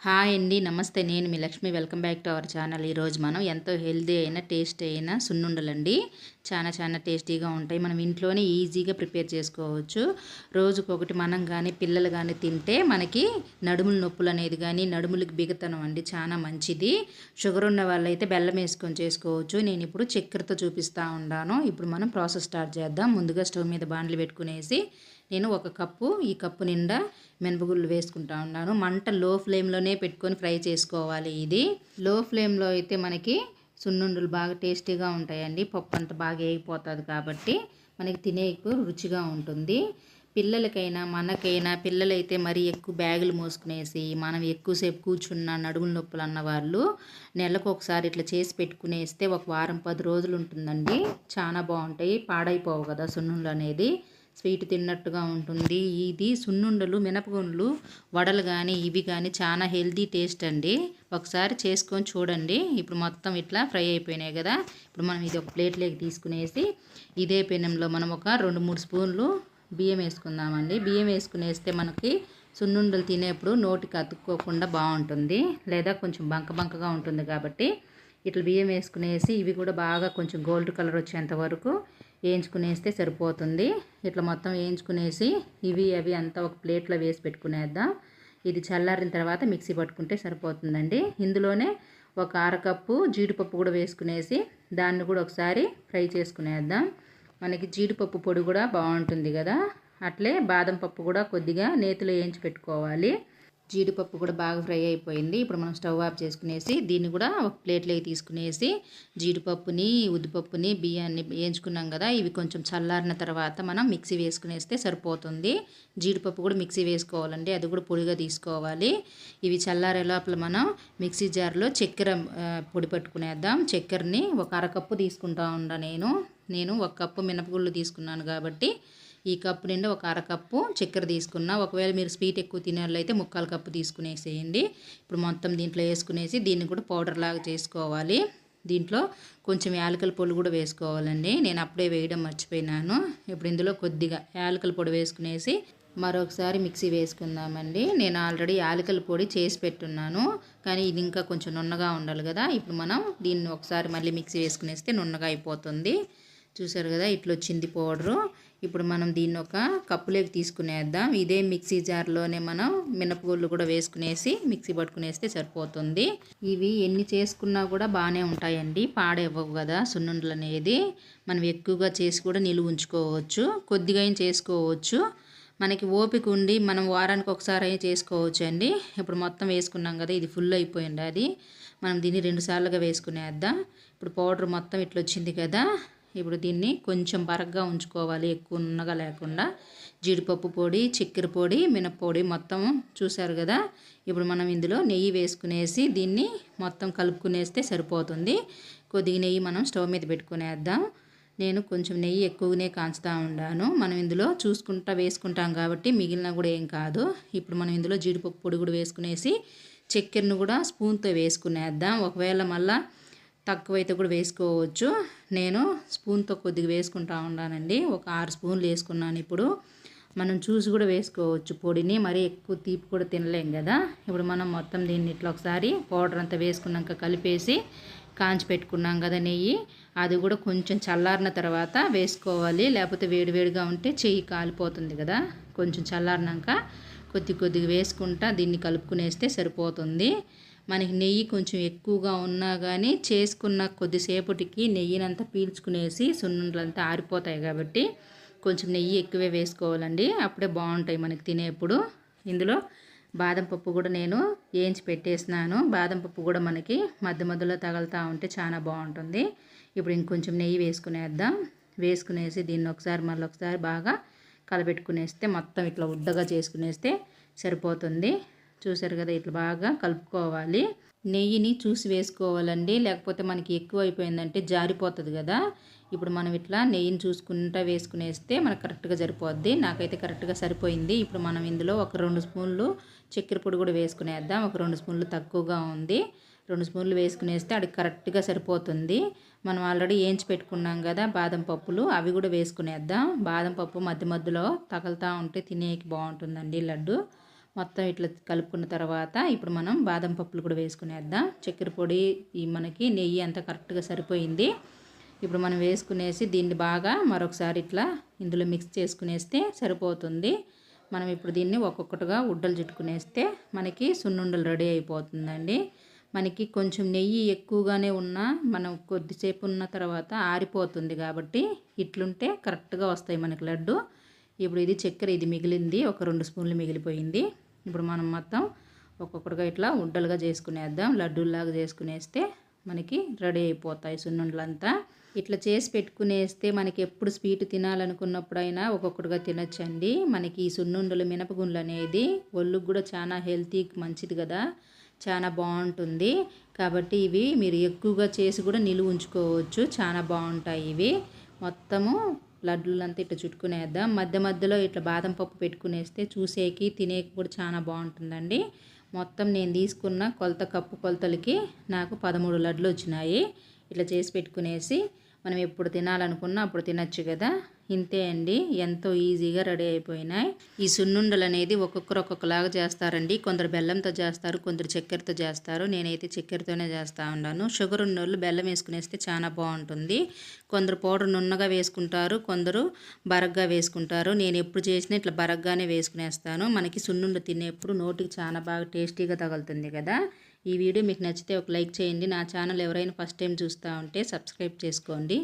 Hi అండి నమస్తే. నేను మీ Lakshmi. Welcome back to our channel. ఈరోజు మనం ఎంతో హెల్దీ అయిన టేస్ట్ అయిన సున్నుండలండి. చాలా చాలా టేస్టీగా ఉంటాయి. మనం ఇంట్లోనే ఈజీగా ప్రిపేర్ చేసుకోవచ్చు. రోజుకొకటి మనం కానీ పిల్లలు కానీ తింటే మనకి నడుముల నొప్పులు అనేది కానీ నడుములకి బిగతనం అండి. చాలా మంచిది. షుగర్ ఉన్న వాళ్ళైతే బెల్లం వేసుకొని చేసుకోవచ్చు. నేను ఇప్పుడు చక్కెరతో చూపిస్తూ ఉన్నాను. ఇప్పుడు మనం ప్రాసెస్ స్టార్ట్ చేద్దాం. ముందుగా స్టవ్ మీద బాండ్లు పెట్టుకునేసి నేను ఒక కప్పు ఈ కప్పు నిండా మినపగుళ్ళు వేసుకుంటా ఉన్నాను. మంట లో ఫ్లేమ్లోనే పెట్టుకొని ఫ్రై చేసుకోవాలి ఇది. లో ఫ్లేమ్లో అయితే మనకి సున్నుండలు బాగా టేస్టీగా ఉంటాయండి. పప్పు అంతా బాగా వేగిపోతుంది కాబట్టి మనకి తినేకు రుచిగా ఉంటుంది. పిల్లలకైనా మనకైనా పిల్లలైతే మరీ ఎక్కువ బ్యాగులు మోసుకునేసి మనం ఎక్కువసేపు కూర్చున్న నడుముల నొప్పులు అన్న వాళ్ళు నెలకు ఒకసారి ఇట్లా చేసి పెట్టుకునేస్తే ఒక వారం పది రోజులు ఉంటుందండి. చాలా బాగుంటాయి. పాడైపోవు కదా సున్నుండలు అనేది. స్వీట్ తిన్నట్టుగా ఉంటుంది. ఇది సున్నుండలు మినపగుండ్లు వడలు కానీ ఇవి కానీ చాలా హెల్తీ టేస్ట్ అండి. ఒకసారి చేసుకొని చూడండి. ఇప్పుడు మొత్తం ఇట్లా ఫ్రై అయిపోయినాయి కదా. ఇప్పుడు మనం ఇది ఒక ప్లేట్లోకి తీసుకునేసి ఇదే పెనంలో మనం ఒక రెండు మూడు స్పూన్లు బియ్యం వేసుకుందామండి. బియ్యం వేసుకునేస్తే మనకి సున్నుండలు తినేప్పుడు నోటికి అతుక్కోకుండా బాగుంటుంది. లేదా కొంచెం బంక బంకగా ఉంటుంది కాబట్టి ఇట్లా బియ్యం వేసుకునేసి ఇవి కూడా బాగా కొంచెం గోల్డ్ కలర్ వచ్చేంత వరకు వేయించుకునేస్తే సరిపోతుంది. ఇట్లా మొత్తం వేయించుకునేసి ఇవి అవి అంతా ఒక ప్లేట్లో వేసి పెట్టుకునేద్దాం. ఇది చల్లారిన తర్వాత మిక్సీ పట్టుకుంటే సరిపోతుందండి. ఇందులోనే ఒక అరకప్పు జీడిపప్పు కూడా వేసుకునేసి దాన్ని కూడా ఒకసారి ఫ్రై చేసుకునేద్దాం. మనకి జీడిపప్పు పొడి కూడా బాగుంటుంది కదా. అట్లే బాదం పప్పు కూడా కొద్దిగా నేతిలో వేయించి పెట్టుకోవాలి. జీడిపప్పు కూడా బాగా ఫ్రై అయిపోయింది. ఇప్పుడు మనం స్టవ్ ఆఫ్ చేసుకునేసి దీన్ని కూడా ఒక ప్లేట్లోకి తీసుకునేసి జీడిపప్పుని ఉద్దిపప్పుని బియ్యాన్ని వేయించుకున్నాం కదా ఇవి కొంచెం చల్లారిన తర్వాత మనం మిక్సీ వేసుకునేస్తే సరిపోతుంది. జీడిపప్పు కూడా మిక్సీ వేసుకోవాలండి అది కూడా పొడిగా తీసుకోవాలి. ఇవి చల్లారే లోపల మనం మిక్సీ జార్లో చక్కెర పొడి పట్టుకునేద్దాం. చక్కెరని ఒక అరకప్పు తీసుకుంటా ఉండ నేను. నేను ఒక కప్పు మినపగుళ్ళు తీసుకున్నాను కాబట్టి ఈ కప్పు నిండా ఒక అరకప్పు చక్కెర తీసుకున్నా. ఒకవేళ మీరు స్వీట్ ఎక్కువ తినేవాళ్ళైతే ముక్కాలు కప్పు తీసుకునేసేయండి. ఇప్పుడు మొత్తం దీంట్లో వేసుకునేసి దీన్ని కూడా పౌడర్ లాగా చేసుకోవాలి. దీంట్లో కొంచెం యాలకల పొడి కూడా వేసుకోవాలండి. నేను అప్పుడే వేయడం మర్చిపోయినాను. ఇప్పుడు ఇందులో కొద్దిగా యాలకల పొడి వేసుకునేసి మరొకసారి మిక్సీ వేసుకుందామండి. నేను ఆల్రెడీ యాలకల పొడి చేసి పెట్టున్నాను. కానీ ఇది ఇంకా కొంచెం నున్నగా ఉండాలి కదా. ఇప్పుడు మనం దీన్ని ఒకసారి మళ్ళీ మిక్సీ వేసుకునేస్తే నున్నగా అయిపోతుంది. చూసారు కదా ఇట్లా వచ్చింది పౌడరు. ఇప్పుడు మనం దీన్ని ఒక కప్పులోకి తీసుకునేద్దాం. ఇదే మిక్సీ జార్లోనే మనం మినపగుళ్ళు కూడా వేసుకునేసి మిక్సీ పట్టుకునేస్తే సరిపోతుంది. ఇవి ఎన్ని చేసుకున్నా కూడా బాగానే ఉంటాయండి. పాడేవ్వవు కదా సున్నుండలు అనేది. మనం ఎక్కువగా చేసి కూడా నిలువ ఉంచుకోవచ్చు. కొద్దిగా చేసుకోవచ్చు. మనకి ఓపిక ఉండి మనం వారానికి ఒకసారి చేసుకోవచ్చు అండి. ఇప్పుడు మొత్తం వేసుకున్నాం కదా ఇది ఫుల్ అయిపోయింది అది. మనం దీన్ని రెండు సార్లుగా వేసుకునేద్దాం. ఇప్పుడు పౌడర్ మొత్తం ఇట్లా వచ్చింది కదా ఇప్పుడు దీన్ని కొంచెం బరగ్గా ఉంచుకోవాలి. ఎక్కువ నున్నగా లేకుండా జీడిపప్పు పొడి చక్కెర పొడి మినప్పొడి మొత్తం చూశారు కదా? ఇప్పుడు మనం ఇందులో నెయ్యి వేసుకునేసి దీన్ని మొత్తం కలుపుకునేస్తే సరిపోతుంది. కొద్దిగా నెయ్యి మనం స్టవ్ మీద పెట్టుకునేద్దాం. నేను కొంచెం నెయ్యి ఎక్కువనే కాంచుతూ ఉండాను. మనం ఇందులో చూసుకుంటా వేసుకుంటాం కాబట్టి మిగిలిన కూడా ఏం కాదు. ఇప్పుడు మనం ఇందులో జీడిపప్పు పొడి కూడా వేసుకునేసి చక్కెరను కూడా స్పూన్తో వేసుకునేద్దాం. ఒకవేళ మళ్ళీ తక్కువైతే కూడా వేసుకోవచ్చు. నేను స్పూన్తో కొద్దిగా వేసుకుంటా ఉన్నానండి ఒక ఆరు స్పూన్లు వేసుకున్నాను ఇప్పుడు. మనం చూసి కూడా వేసుకోవచ్చు పొడిని. మరీ ఎక్కువ తీపి కూడా తినలేం కదా. ఇప్పుడు మనం మొత్తం దీన్ని ఇట్లా ఒకసారి పౌడర్ అంతా వేసుకున్నాక కలిపేసి కాంచి పెట్టుకున్నాం కదా నెయ్యి. అది కూడా కొంచెం చల్లారిన తర్వాత వేసుకోవాలి. లేకపోతే వేడివేడిగా ఉంటే చెయ్యి కాలిపోతుంది కదా. కొంచెం చల్లారినాక కొద్ది కొద్దిగా వేసుకుంటా దీన్ని కలుపుకునేస్తే సరిపోతుంది. మనకి నెయ్యి కొంచెం ఎక్కువగా ఉన్నా కానీ చేసుకున్న కొద్దిసేపటికి నెయ్యినంతా పీల్చుకునేసి సున్నుండలంతా ఆరిపోతాయి కాబట్టి కొంచెం నెయ్యి ఎక్కువే వేసుకోవాలండి. అప్పుడే బాగుంటాయి మనకి తినేప్పుడు. ఇందులో బాదం పప్పు కూడా నేను వేయించి పెట్టేసినాను. బాదం పప్పు కూడా మనకి మధ్య మధ్యలో తగులుతూ ఉంటే చాలా బాగుంటుంది. ఇప్పుడు ఇంకొంచెం నెయ్యి వేసుకునేద్దాం. వేసుకునేసి దీన్ని ఒకసారి మళ్ళీ ఒకసారి బాగా కలపెట్టుకునేస్తే మొత్తం ఇట్లా ఉద్దగా చేసుకునేస్తే సరిపోతుంది. చూసారు కదా ఇట్లా బాగా కలుపుకోవాలి. నెయ్యిని చూసి వేసుకోవాలండి. లేకపోతే మనకి ఎక్కువ అయిపోయిందంటే జారిపోతుంది కదా. ఇప్పుడు మనం ఇట్లా నెయ్యిని చూసుకుంటా వేసుకునేస్తే మనకు కరెక్ట్గా సరిపోద్ది. నాకైతే కరెక్ట్గా సరిపోయింది. ఇప్పుడు మనం ఇందులో ఒక రెండు స్పూన్లు చక్కెర పొడి కూడా వేసుకునేద్దాం. ఒక రెండు స్పూన్లు తక్కువగా ఉంది. రెండు స్పూన్లు వేసుకునేస్తే అది కరెక్ట్గా సరిపోతుంది. మనం ఆల్రెడీ వేయించి పెట్టుకున్నాం కదా బాదం పప్పులు అవి కూడా వేసుకునేద్దాం. బాదం పప్పు మధ్య మధ్యలో తగులుతూ ఉంటే తినేకి బాగుంటుందండి లడ్డు. మొత్తం ఇట్లా కలుపుకున్న తర్వాత ఇప్పుడు మనం బాదం పప్పులు కూడా వేసుకునేద్దాం. చక్కెర పొడి ఈ మనకి నెయ్యి అంతా కరెక్ట్గా సరిపోయింది. ఇప్పుడు మనం వేసుకునేసి దీన్ని బాగా మరొకసారి ఇట్లా ఇందులో మిక్స్ చేసుకునేస్తే సరిపోతుంది. మనం ఇప్పుడు దీన్ని ఒక్కొక్కటిగా ఉడ్డలు చుట్టుకునేస్తే మనకి సున్నుండలు రెడీ అయిపోతుందండి. మనకి కొంచెం నెయ్యి ఎక్కువగానే ఉన్నా మనం కొద్దిసేపు ఉన్న తర్వాత ఆరిపోతుంది కాబట్టి ఇట్లుంటే కరెక్ట్గా వస్తాయి మనకి లడ్డు. ఇప్పుడు ఇది చక్కెర ఇది మిగిలింది. ఒక రెండు స్పూన్లు మిగిలిపోయింది. ఇప్పుడు మనం మొత్తం ఒక్కొక్కటిగా ఇట్లా ఉడ్డలుగా చేసుకునేద్దాం. లడ్డూలాగా చేసుకునేస్తే మనకి రెడీ అయిపోతాయి సున్నుండలంతా. ఇట్లా చేసి పెట్టుకునేస్తే మనకి ఎప్పుడు స్వీట్ తినాలనుకున్నప్పుడైనా ఒక్కొక్కటిగా తినొచ్చండి. మనకి ఈ సున్నుండలు మినపగుండ్లు అనేది ఒళ్ళుకు కూడా చాలా హెల్తీకి మంచిది కదా. చాలా బాగుంటుంది. కాబట్టి ఇవి మీరు ఎక్కువగా చేసి కూడా నిలువ ఉంచుకోవచ్చు. చాలా బాగుంటాయి ఇవి. మొత్తము లడ్డులంతా ఇట్లా చుట్టుకునేద్దాం. మధ్య మధ్యలో ఇట్లా బాదం పప్పు పెట్టుకునేస్తే చూసేకి తినేకి కూడా చాలా బాగుంటుందండి. మొత్తం నేను తీసుకున్న కొలత కప్పు కొలతలకి నాకు పదమూడు లడ్లు వచ్చినాయి. ఇట్లా చేసి పెట్టుకునేసి మనం ఎప్పుడు తినాలనుకున్నా అప్పుడు తినచ్చు కదా. ఇంతే అండి. ఎంతో ఈజీగా రెడీ అయిపోయినాయి. ఈ సున్నుండలు అనేది ఒక్కొక్కరు ఒక్కొక్కలాగా చేస్తారండి. కొందరు బెల్లంతో చేస్తారు కొందరు చక్కెరతో చేస్తారు. నేనైతే చక్కెరతోనే చేస్తూ ఉన్నాను. షుగర్ ఉన్నోళ్ళు బెల్లం వేసుకునేస్తే చాలా బాగుంటుంది. కొందరు పౌడర్ నున్నగా వేసుకుంటారు కొందరు బరగ్గా వేసుకుంటారు. నేను ఎప్పుడు చేసినా ఇట్లా బరగ్గానే వేసుకునేస్తాను. మనకి సున్నుండ తినేప్పుడు నోటికి చాలా బాగా టేస్టీగా తగులుతుంది కదా. ఈ వీడియో మీకు నచ్చితే ఒక లైక్ చేయండి. నా ఛానల్ ఎవరైనా ఫస్ట్ టైం చూస్తూ ఉంటే సబ్స్క్రైబ్ చేసుకోండి.